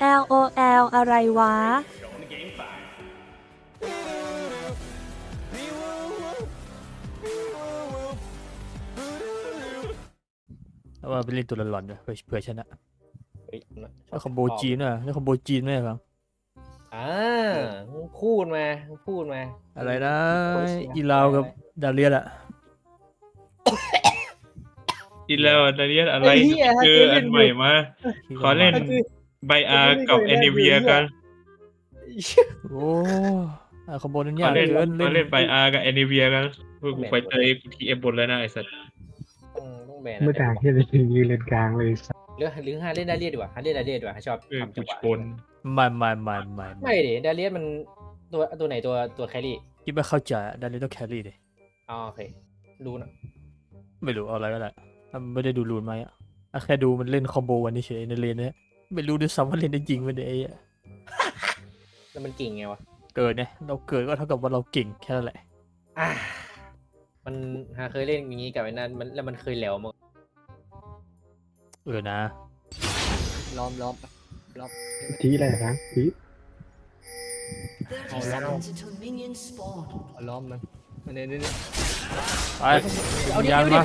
LOL อะไรวะ เอามาไปเล่นตัวละหลอนด้วยเผื่อเผื่อชนะเฮ้ยนะแล้วคอมโบจีนอะแล้วคอมโบจีนไหมครับ อ่ามึงพูดมามึงพูดมาอะไรนะโคเชียอีลาวกับดาเลียนอะอีแล้วดาเรียนอะไรไอ้เหี้ยคืออันใหม่มา ขอเล่นถ้าคือ ไบอาร์กับแอนิเวียกันโอ้อะคอมโบนั้นขยาอกเล่นเกินขอเล่นไบอาร์กับแอนิเวียกันเพื่อกูไปเตยทีเอฟบนแล้วนะไอ้สัสต้องต้องแบนไม่ต่างที่เลยยืนเลนกลางเลยหรือหรือฮาเล่นดาเลียดีกว่าฮาเล่นดาเลียดีกว่าชอบเออทำกูจังหวะชนไม่ไม่ไม่ไม่ไม่ดิดาเลียมันตัวตัวไหนตัวตัวแครี่คิดไม่เข้าใจอะดาเลียนต้องแครี่ดิอ๋อโอเครู้นะไม่รู้เอาอะไรก็ได้อะไม่ได้ดูรูนไหมอะอะแค่ดูมันเล่นคอมโบวันนี้เฉยในเลนเนี่ย ไม่รู้ด้วยซ้ำว่าเล่นได้จริงไหมเนี่ยไอ้อะแล้วมันเก่งไงวะ เกิดเนี่ยเราเกิดก็เท่ากับว่าเราเก่งแค่นั้นแหละ อ่า มันฮาเคยเล่นอย่างนี้กับไอ้นั่นมันแล้วมันเคยแหลวมั้งเออนะล้อมล้อมล้อมทีอะไรนะที Oh, 30 seconds until minions spawn. ล้อมมันมันเนี่ยเนี่ยไปเอาดิยานเอาดิมา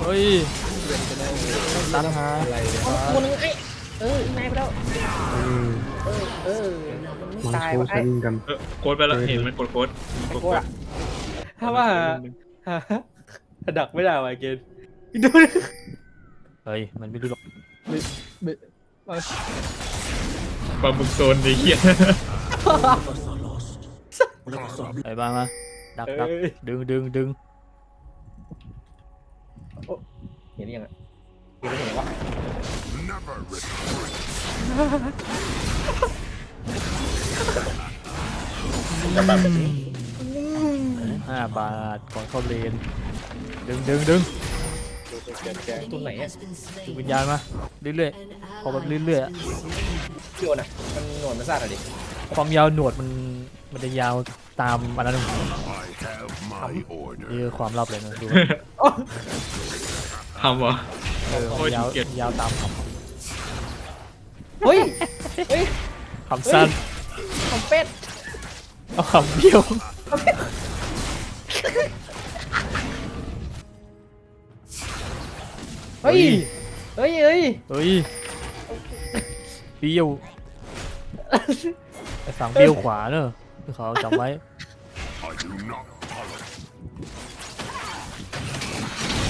เฮ้ย ตันหาอะไรเนี่ยตัวนึงไอ้เอออีกนายไปแล้วเออเออมันตายวะไอ้กันเออโค้ดไปแล้วเห็นมันกดโค้ดไอ้โคตรถ้าว่าฮะดักไม่ได้ว่ะเกณฑ์ดูเฮ้ยมันไม่รู้หรอกปลาบึกโซนไอ้เหี้ยไอ้บ้างมาดักดักดึงดึงดึง เห็นหรือยังอะเห็นหรือยังวะห้าบาทก่อนเข้าเลน ดึงดึงดึงตัวไหน Enemy อะ has been ดึง slain. วิญญาณมาเรื่อย An พอแบบ ally เรื่อยๆ has อะ been slain. พี่โอนอะมันหนวดมันสั้นอะดิความยาวหนวดมันมันจะยาวตามอันนั้น I have my order. นี่คือความลับเลยนะดู ทำวะ เออโอ้ความยยาวเกลียดยาวตามคเฮ้ยเฮ้ยำคำสั้นของเป็ดเอาคำเบี้ยวเฮ้ยเฮ้ยเฮ้ยเฮ้ยเบี้ยวไอ้ฝั่งเบี้ยวขวาเนอะที่เขาจำไว้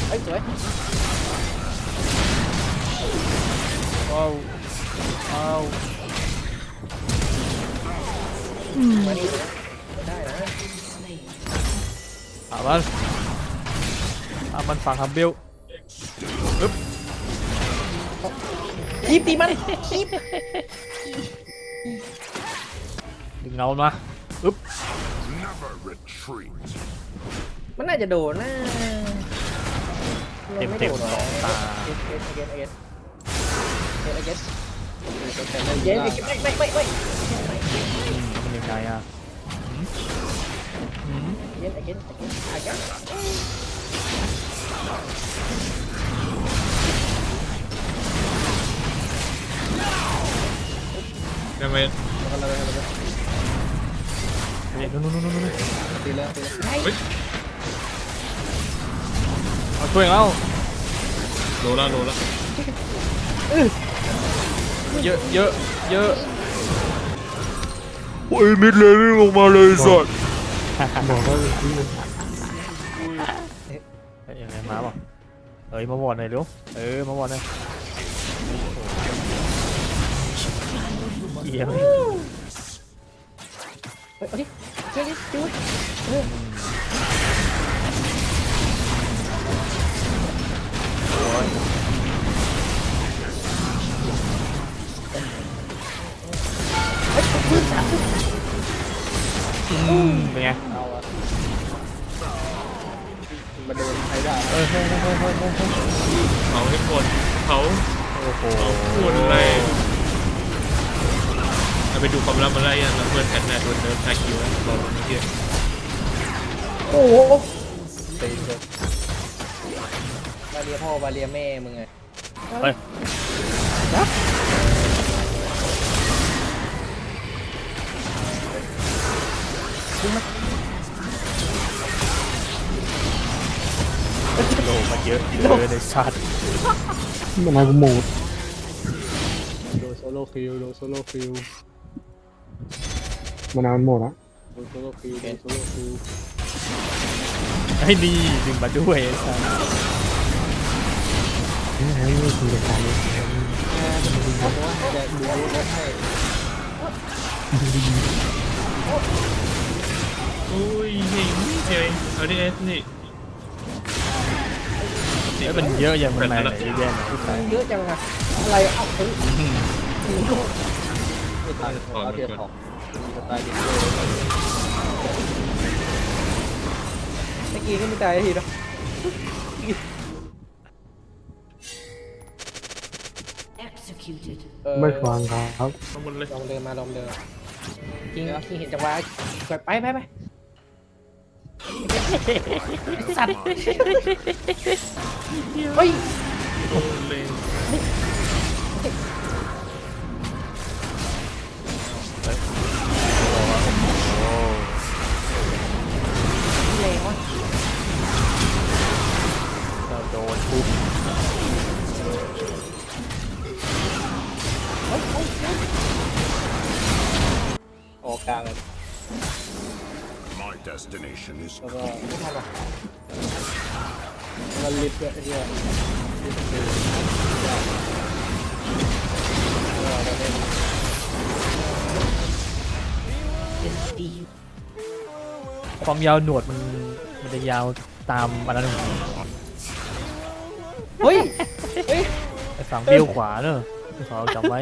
เฮ้ยสวยว้าวว้าวมาดิได้นะ Slain. อามันอามันฝั่งคำเบี้ยวคีบตีมันคีบดึงเงามันมา Never retreat. มันน่าจะโดนนะ เต็มเต็มๆสองตาเอสเอสเอสเอสเอสเอสเอสไม่ไม่ไม่ไม่อืมมันยังไงอะหืมเอสเอสเอสอาจารย์ทำไมเดี๋ยวนู่นนู่นนู่นนู่นตีแล้วตีแล้ว เอาช่วยเอาโลละโลละเยอะเยอะเยอะโอ้ยมิดเลยวิ่งลงมาเลยสัตว์บอกว่าที่เฮ้ยยังไงมาเปล่ะเอ้ยมาวอดหน่อยเร็วเออมาวอดหน่อยเหี้ยเฮ้ยเอาดิเจ๊ดิจูด มาโดนใครได้เออเฮ้ยเฮ้ยเฮ้ยเฮ้ยเฮ้ยเฮ้ยเผาให้หมดเผาโอ้โหพูดอะไรเอาไปดูความลับอะไรอะแล้วเพื่อนแพทแน่โดนเนิร์ฟทาคิวนะบอกมันเหี้ยโอ้โหตีเลยบาเลียพ่อบาเลียแม่มึงไงเฮ้ย โลมาเยอะเลยในสัตว์มันเอากูหมดโดโซโล่คิวโดโซโล่คิวมันเอามันหมดอะโดโซโล่คิวโดโซโล่คิวไอ้นี่ดึงมาด้วยไอ้สัตว์เฮ้ยไม่มีคุณจัดการเลยบอกว่าจะดูรถให้อุ้ยเฮ้ยเฮ้ยเอาดิเอสนี่ เอ้ยมันเยอะอย่างมันมาไหนเยอะแยะที่ไหนเยอะจังอะอะไรเอ้าเฮ้ยไม่ตายเอาเทียบของจะตายดิเมื่อกี้ก็ไม่ตายทีเนาะ Executed. ไม่ฟังครับเอาหมดเลยลองเดินมาลองเดินจริงจริงเห็นจังหวะไปไปไปไป เฮ้ยโดนเลยแรงวะเราโดนทุบออกกลางเลย My destination is แล้วก็ไม่ทันหรอก มันลิฟต์ด้วยไอ้เหี้ยลิฟต์คือเออเราเล่น Defeat. ความยาวหนวดมันมันจะยาวตามอันนั้นเฮ้ย เฮ้ย ไอ้ฝั่งเบี้ยวขวาเนอะขอจำไว้